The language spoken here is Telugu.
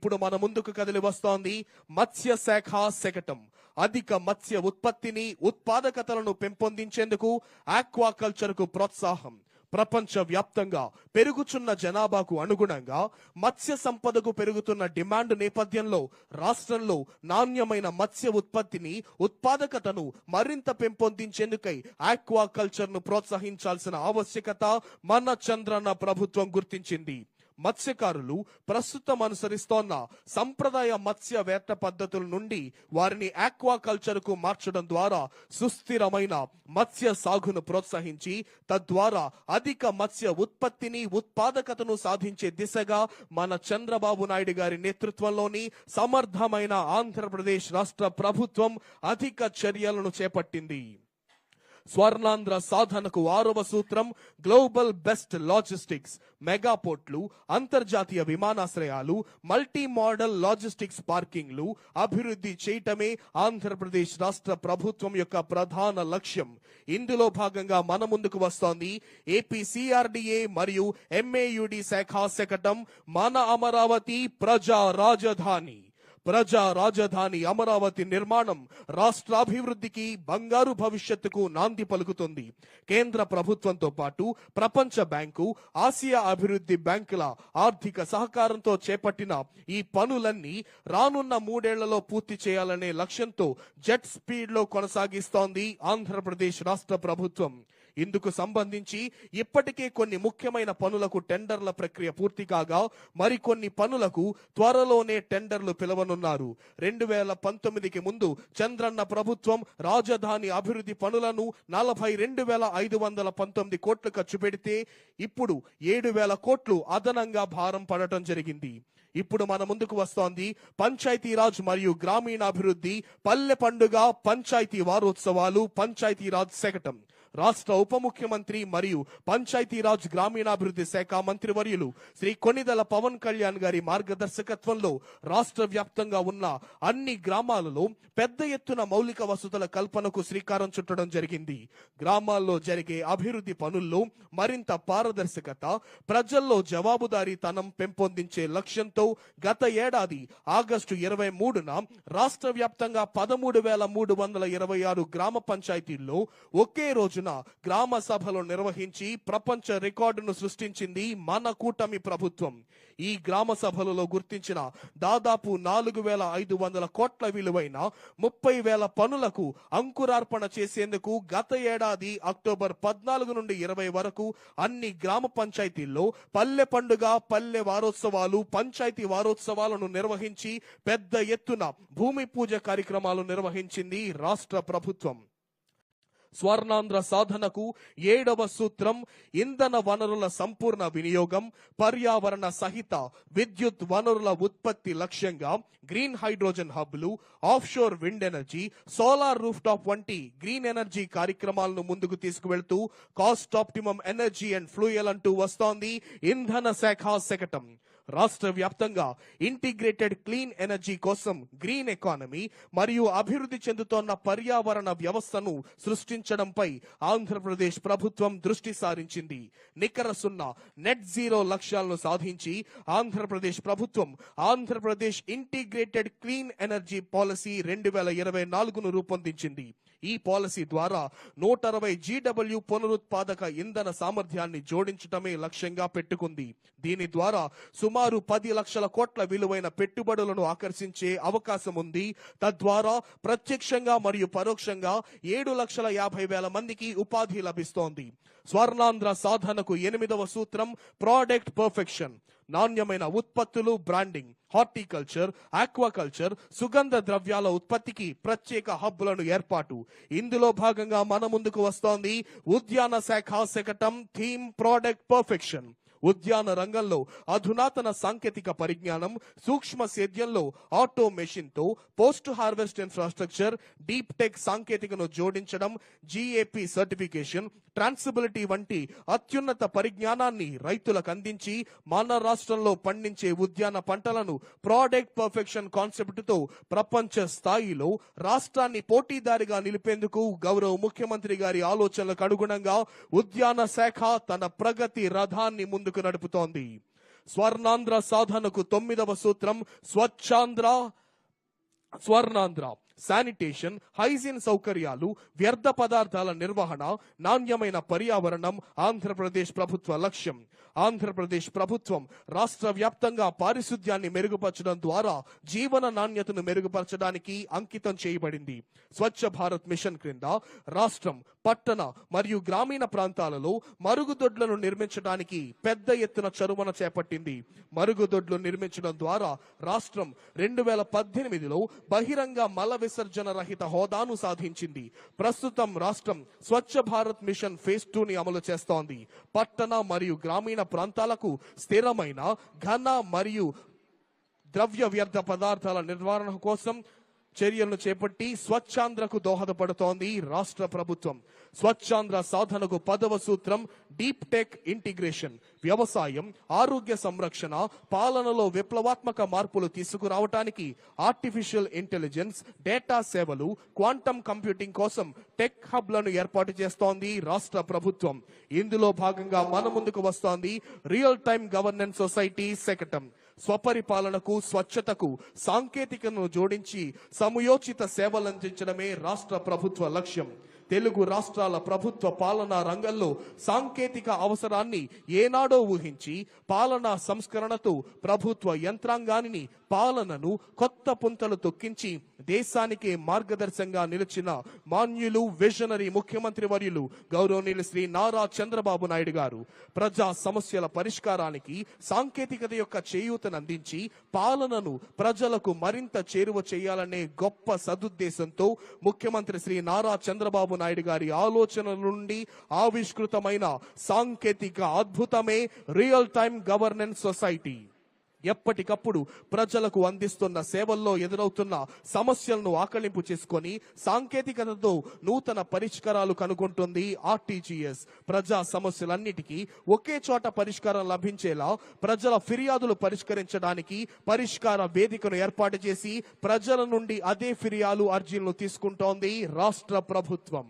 ఇప్పుడు మన ముందుకు కదిలి వస్తోంది మత్స్య శాఖ శకటం. అధిక మత్స్య ఉత్పత్తిని ఉత్పాదకతలను పెంపొందించేందుకు ఆక్వాకల్చర్కు ప్రోత్సాహం. ప్రపంచ వ్యాప్తంగా పెరుగుచున్న జనాభాకు అనుగుణంగా మత్స్య సంపదకు పెరుగుతున్న డిమాండ్ నేపథ్యంలో రాష్ట్రంలో నాణ్యమైన మత్స్య ఉత్పత్తిని ఉత్పాదకతను మరింత పెంపొందించేందుకై ఆక్వాకల్చర్ను ప్రోత్సహించాల్సిన ఆవశ్యకత మన చంద్రన్న ప్రభుత్వం గుర్తించింది. మత్స్యకారులు ప్రస్తుతం అనుసరిస్తోన్న సంప్రదాయ మత్స్య వేట పద్ధతుల నుండి వారిని ఆక్వాకల్చర్కు మార్చడం ద్వారా సుస్థిరమైన మత్స్య సాగును ప్రోత్సహించి తద్వారా అధిక మత్స్య ఉత్పత్తిని ఉత్పాదకతను సాధించే దిశగా మన చంద్రబాబు నాయుడు గారి నేతృత్వంలోని సమర్థమైన ఆంధ్రప్రదేశ్ రాష్ట్ర ప్రభుత్వం అధిక చర్యలను చేపట్టింది. స్వర్ణాంధ్ర సాధనకు ఆరవ సూత్రం గ్లోబల్ బెస్ట్ లాజిస్టిక్స్ మెగా పోర్ట్లు అంతర్జాతీయ విమానాశ్రయాలు మల్టీ మోడల్ లాజిస్టిక్స్ పార్కింగ్లు అభివృద్ధి చేయటమే ఆంధ్రప్రదేశ్ రాష్ట్ర ప్రభుత్వం యొక్క ప్రధాన లక్ష్యం. ఇందులో భాగంగా మన ముందుకు వస్తోంది ఏపీ సిఆర్డిఏ మరియు ఎంఏయుడి శాఖ శకటం మన అమరావతి ప్రజా రాజధాని. ప్రజా రాజధాని అమరావతి నిర్మాణం రాష్ట్రాభివృద్ధికి బంగారు భవిష్యత్తుకు నాంది పలుకుతుంది. కేంద్ర ప్రభుత్వంతో పాటు ప్రపంచ బ్యాంకు ఆసియా అభివృద్ధి బ్యాంకుల ఆర్థిక సహకారంతో చేపట్టిన ఈ పనులన్నీ రానున్న మూడేళ్ళలో పూర్తి చేయాలనే లక్ష్యంతో జెట్ స్పీడ్లో కొనసాగిస్తోంది ఆంధ్రప్రదేశ్ రాష్ట్ర ప్రభుత్వం. ఇందుకు సంబంధించి ఇప్పటికే కొన్ని ముఖ్యమైన పనులకు టెండర్ల ప్రక్రియ పూర్తి కాగా మరికొన్ని పనులకు త్వరలోనే టెండర్లు పిలవనున్నారు. రెండు వేల పంతొమ్మిదికి ముందు చంద్రన్న ప్రభుత్వం రాజధాని అభివృద్ధి పనులను నలభై రెండు వేల ఐదు వందల పంతొమ్మిది కోట్లు ఖర్చు పెడితే ఇప్పుడు ఏడు వేల కోట్లు అదనంగా భారం పడటం జరిగింది. ఇప్పుడు మన ముందుకు వస్తోంది పంచాయతీరాజ్ మరియు గ్రామీణాభివృద్ధి పల్లె పండుగ పంచాయతీ వారోత్సవాలు పంచాయతీరాజ్ శకటం. రాష్ట్ర ఉప ముఖ్యమంత్రి మరియు పంచాయతీరాజ్ గ్రామీణాభివృద్ధి శాఖ మంత్రివర్యులు శ్రీ కొనిదల పవన్ కళ్యాణ్ గారి మార్గదర్శకత్వంలో రాష్ట్ర వ్యాప్తంగా ఉన్న అన్ని గ్రామాలలో పెద్ద ఎత్తున మౌలిక వసతుల కల్పనకు శ్రీకారం చుట్టడం జరిగింది. గ్రామాల్లో జరిగే అభివృద్ధి పనుల్లో మరింత పారదర్శకత ప్రజల్లో జవాబుదారీతనం పెంపొందించే లక్ష్యంతో గత ఏడాది ఆగస్టు ఇరవై మూడున రాష్ట్ర వ్యాప్తంగా పదమూడు వేల మూడు వందల ఇరవై ఆరు గ్రామ పంచాయతీల్లో ఒకే రోజు రోజున గ్రామ సభలు నిర్వహించి ప్రపంచ రికార్డును సృష్టించింది మన కూటమి ప్రభుత్వం. ఈ గ్రామ సభలలో గుర్తించిన దాదాపు నాలుగు వేల ఐదు వందల కోట్ల విలువైన ముప్పై వేల పనులకు అంకురార్పణ చేసేందుకు గత ఏడాది అక్టోబర్ పద్నాలుగు నుండి ఇరవై వరకు అన్ని గ్రామ పంచాయతీల్లో పల్లె పండుగ పల్లె వారోత్సవాలు పంచాయతీ వారోత్సవాలను నిర్వహించి పెద్ద ఎత్తున భూమి పూజ కార్యక్రమాలు నిర్వహించింది రాష్ట్ర ప్రభుత్వం. స్వర్ణాంధ్ర సాధనకు ఏడవ సూత్రం ఇంధన వనరుల సంపూర్ణ వినియోగం పర్యావరణ సహిత విద్యుత్ వనరుల ఉత్పత్తి లక్ష్యంగా green hydrogen హబ్లు offshore wind energy solar rooftop వంటి గ్రీన్ ఎనర్జీ కార్యక్రమాలను ముందుకు తీసుకువెళ్తూ cost optimum energy and fuel అంటూ వస్తోంది ఇంధన శాఖ శకటం. రాష్ట్ర వ్యాప్తంగా ఇంటిగ్రేటెడ్ క్లీన్ ఎనర్జీ కోసం గ్రీన్ ఎకానమీ మరియు అభివృద్ధి చెందుతోన్న పర్యావరణ వ్యవస్థను సృష్టించడంపై ఆంధ్రప్రదేశ్ ప్రభుత్వం దృష్టి సారించింది. నికర సున్నా నెట్ జీరో లక్ష్యాలను సాధించి ఆంధ్రప్రదేశ్ ప్రభుత్వం Andhra Pradesh integrated clean energy policy రెండు వేల ఇరవై నాలుగును రూపొందించింది. ఈ పాలసీ ద్వారా నూట అరవై జీడబ్ల్యూ పునరుత్పాదక ఇంధన సామర్థ్యాన్ని జోడించటమే లక్ష్యంగా పెట్టుకుంది. దీని ద్వారా సుమారు పది లక్షల కోట్ల విలువైన పెట్టుబడులను ఆకర్షించే అవకాశం ఉంది. తద్వారా ప్రత్యక్షంగా మరియు పరోక్షంగా ఏడు లక్షల యాభై వేల మందికి ఉపాధి లభిస్తోంది. స్వర్ణాంధ్ర సాధనకు ఎనిమిదవ సూత్రం ప్రాడక్ట్ పర్ఫెక్షన్ నాణ్యమైన ఉత్పత్తులు బ్రాండింగ్ హార్టికల్చర్ ఆక్వాకల్చర్ సుగంధ ద్రవ్యాల ఉత్పత్తికి ప్రత్యేక హబ్బులను ఏర్పాటు. ఇందులో భాగంగా మన ముందుకు వస్తోంది ఉద్యాన శాఖ శకటం థీమ్ ప్రోడక్ట్ పర్ఫెక్షన్ ఉద్యాన రంగంలో అధునాతన సాంకేతిక పరిజ్ఞానం సూక్ష్మ సేద్యంలో ఆటో తో post harvest infrastructure deep tech సాంకేతికను జోడించడం జీఏపీ సర్టిఫికేషన్ ట్రాన్సిబిలిటీ వంటి అత్యున్నత పరిజ్ఞానాన్ని రైతులకు అందించి మన రాష్ట్రంలో పండించే ఉద్యాన పంటలను ప్రాడక్ట్ పర్ఫెక్షన్ కాన్సెప్ట్తో ప్రపంచ స్థాయిలో రాష్ట్రాన్ని పోటీదారిగా నిలిపేందుకు గౌరవ ముఖ్యమంత్రి గారి ఆలోచనలకు అనుగుణంగా ఉద్యాన శాఖ తన ప్రగతి రథాన్ని ముందు ముందుకు నడుపుతోంది. స్వర్ణాంధ్ర సాధనకు తొమ్మిదవ సూత్రం స్వచ్ఛాంధ్ర స్వర్ణాంధ్ర. శానిటేషన్ హైజీన్ సౌకర్యాలు వ్యర్థ పదార్థాల నిర్వహణ నాణ్యమైన పర్యావరణం ఆంధ్రప్రదేశ్ ప్రభుత్వ లక్ష్యం. ఆంధ్రప్రదేశ్ ప్రభుత్వం రాష్ట్ర వ్యాప్తంగా పారిశుద్ధ్యాన్ని మెరుగుపరచడం ద్వారా జీవన నాణ్యతను మెరుగుపరచడానికి అంకితం చేయబడింది. స్వచ్ఛ భారత్ మిషన్ క్రింద రాష్ట్రం పట్టణ మరియు గ్రామీణ ప్రాంతాలలో మరుగుదొడ్లను నిర్మించడానికి పెద్ద ఎత్తున చరువన చేపట్టింది. మరుగుదొడ్లు నిర్మించడం ద్వారా రాష్ట్రం రెండు వేల పద్దెనిమిదిలో బహిరంగ మల విసర్జన రహిత హోదాను సాధించింది. ప్రస్తుతం రాష్ట్రం Swachh Bharat mission phase two ని అమలు చేస్తోంది. పట్టణ మరియు గ్రామీణ ప్రాంతాలకు స్థిరమైన ఘన మరియు ద్రవ్య వ్యర్థ పదార్థాల నిర్వహణ కోసం చర్యలను చేపట్టి స్వచ్ఛాంధ్రకు దోహదపడుతోంది రాష్ట్ర ప్రభుత్వం. స్వచ్ఛాంధ్ర సాధనకు పదవ సూత్రం డీప్ టెక్ ఇంటిగ్రేషన్. వ్యవసాయం ఆరోగ్య సంరక్షణ పాలనలో విప్లవాత్మక మార్పులు తీసుకురావటానికి ఆర్టిఫిషియల్ ఇంటెలిజెన్స్ డేటా సేవలు క్వాంటమ్ కంప్యూటింగ్ కోసం టెక్ హబ్లను ఏర్పాటు చేస్తోంది రాష్ట్ర ప్రభుత్వం. ఇందులో భాగంగా మన ముందుకు వస్తోంది రియల్ టైమ్ గవర్నెన్స్ సొసైటీ శకటం. స్వపరిపాలనకు స్వచ్ఛతకు సాంకేతికను జోడించి సమయోచిత సేవలందించడమే రాష్ట్ర ప్రభుత్వ లక్ష్యం. తెలుగు రాష్ట్రాల ప్రభుత్వ పాలనా రంగంలో సాంకేతిక అవసరాన్ని ఏనాడో ఊహించి పాలనా సంస్కరణతో ప్రభుత్వ యంత్రాంగాన్ని పాలనను కొత్త పుంతలు తొక్కించి దేశానికే మార్గదర్శంగా నిలిచిన మాన్యులు విజనరీ ముఖ్యమంత్రి వర్యులు గౌరవనీయులు శ్రీ నారా చంద్రబాబు నాయుడు గారు ప్రజా సమస్యల పరిష్కారానికి సాంకేతికత యొక్క చేయూతను అందించి పాలనను ప్రజలకు మరింత చేరువ చేయాలనే గొప్ప సదుద్దేశంతో ముఖ్యమంత్రి శ్రీ నారా చంద్రబాబు నాయుడు గారి ఆలోచన నుండి ఆవిష్కృతమైన సాంకేతిక అద్భుతమే రియల్ టైమ్ గవర్నెన్స్ సొసైటీ. ఎప్పటికప్పుడు ప్రజలకు అందిస్తున్న సేవల్లో ఎదురవుతున్న సమస్యలను ఆకలింపు చేసుకొని సాంకేతికతతో నూతన పరిష్కారాలు కనుగొంటుంది ఆర్టీజీఎస్. ప్రజా సమస్యలన్నిటికీ ఒకే చోట పరిష్కారం లభించేలా ప్రజల ఫిర్యాదులు పరిష్కరించడానికి పరిష్కార వేదికను ఏర్పాటు చేసి ప్రజల నుండి అదే ఫిర్యాదు అర్జీలను తీసుకుంటోంది రాష్ట్ర ప్రభుత్వం.